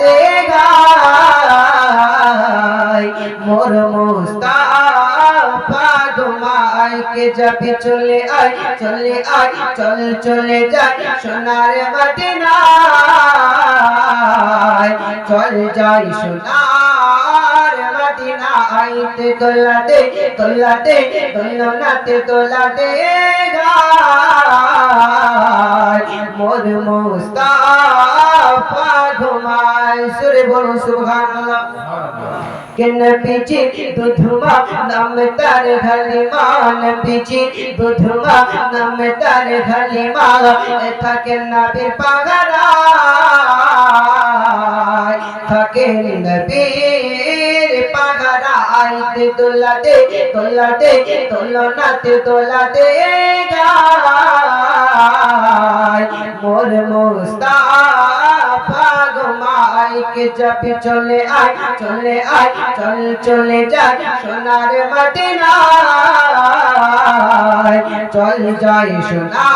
দে মোর মুস্তাফা যাবি চলে আয় চলে আয়, চল, চলে যাই, সোনার মদিনায়। চল যাই সোনার মদিনায় তে দোলাতে দোলাতে দোলনাতে দোলাতে মোর মুস্তাফা ঘুমায়। সুরে বলো সুবহানাল্লাহ। কেন পিছি দুধমা, নাম তার ঘলিমা পিছি দুধমা, নাম তার ঘলিমা থাকে নবীর পাগরা থাকে নবীর পাগরা আইতে দোলাতে দোলাতে, দোলনাতে দোলাতে গায় মোর মুস্তাফা ঘুমাই কে যাবি চলে আয় চলে আয়, চল, চলে যাই সোনার মাটি না চল যাই সোনার